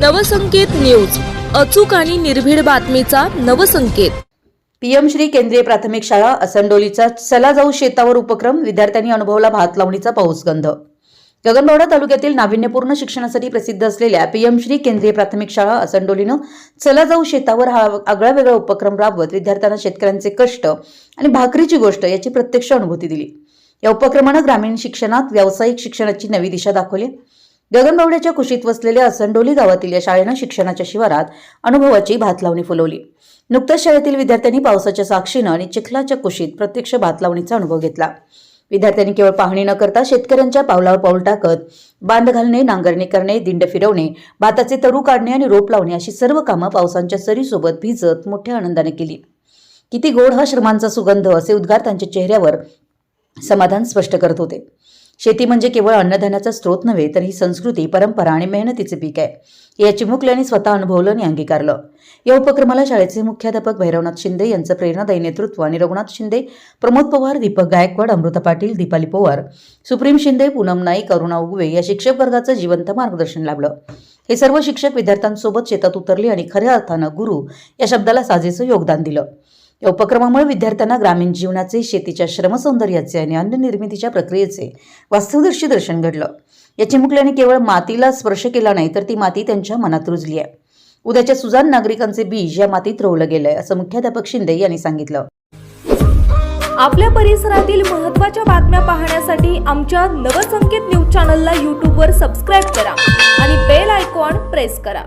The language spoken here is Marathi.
नवसंकेत न्यूज अचूक आणि निर्भीड बातमीचा नवसंकेत. पीएम श्री केंद्रीय प्राथमिक शाळा असंडोलीचा चला जाऊ शेतावर उपक्रम विद्यार्थ्यांनी अनुभवला भात लावणीचा पाऊसगंध गगनबावडा तालुक्यातील नाविन्यपूर्ण शिक्षणासाठी प्रसिद्ध असलेल्या पीएम श्री केंद्रीय प्राथमिक शाळा असंडोलीनं चला जाऊ शेतावर हा आगळा वेगळा उपक्रम राबवत विद्यार्थ्यांना शेतकऱ्यांचे कष्ट आणि भाकरीची गोष्ट याची प्रत्यक्ष अनुभूती दिली. या उपक्रमानं ग्रामीण शिक्षणात व्यावसायिक शिक्षणाची नवी दिशा दाखवली. गगनबावड्याच्या कुशीत वसलेल्या असंडोली गावातील या शाळेनं शिक्षणाच्या शिवारात अनुभवाची भात लावणी फुलवली. नुकत्याच शाळेतील विद्यार्थ्यांनी पावसाच्या साक्षीनं आणि चिखलाच्या कुशीत प्रत्यक्ष भात लावणीचा अनुभव घेतला. विद्यार्थ्यांनी केवळ पाहणी न करता शेतकऱ्यांच्या पावलावर पाऊल टाकत बांध घालणे नांगरणी करणे दिंड फिरवणे भाताचे तरू काढणे आणि रोप लावणे अशी सर्व कामं पावसांच्या सरीसोबत भिजत मोठ्या आनंदाने केली. किती गोड हा श्रमांचा सुगंध असे उद्गार त्यांच्या चेहऱ्यावर समाधान स्पष्ट करत होते. शेती म्हणजे केवळ अन्नधान्याचा स्रोत नव्हे तर ही संस्कृती परंपरा आणि मेहनतीचे पीक आहे. या मुकल्याने स्वतः अनुभवलं आणि अंगीकारलं. या उपक्रमाला शाळेचे मुख्याध्यापक भैरवनाथ शिंदे यांचं प्रेरणादायी नेतृत्व आणि रघुनाथ शिंदे प्रमोद पवार दीपक गायकवाड अमृता पाटील दीपाली पवार सुप्रीम शिंदे पूनम नाईक अरुणा उगवे या शिक्षक वर्गाचं जिवंत मार्गदर्शन लाभलं. हे सर्व शिक्षक विद्यार्थ्यांसोबत शेतात उतरले आणि खऱ्या अर्थानं गुरु या शब्दाला साजेचं योगदान दिलं. या उपक्रमामुळे विद्यार्थ्यांना ग्रामीण जीवनाचे शेतीच्या श्रमसौंदर्याचे आणि अन्न निर्मितीच्या प्रक्रियेचे वास्तवदर्शी दर्शन घडलं. या चिमुकल्याने केवळ मातीला स्पर्श केला नाही तर ती माती त्यांच्या मनात रुजली आहे. उद्याच्या सुजान नागरिकांचे बीज या मातीत रोवलं गेलंय असं मुख्याध्यापक शिंदे यांनी सांगितलं. आपल्या परिसरातील महत्त्वाच्या बातम्या पाहण्यासाठी आमच्या नवसंकेत न्यूज चॅनलला यूट्यूबवर सबस्क्राईब करा आणि बेल आयकॉन प्रेस करा.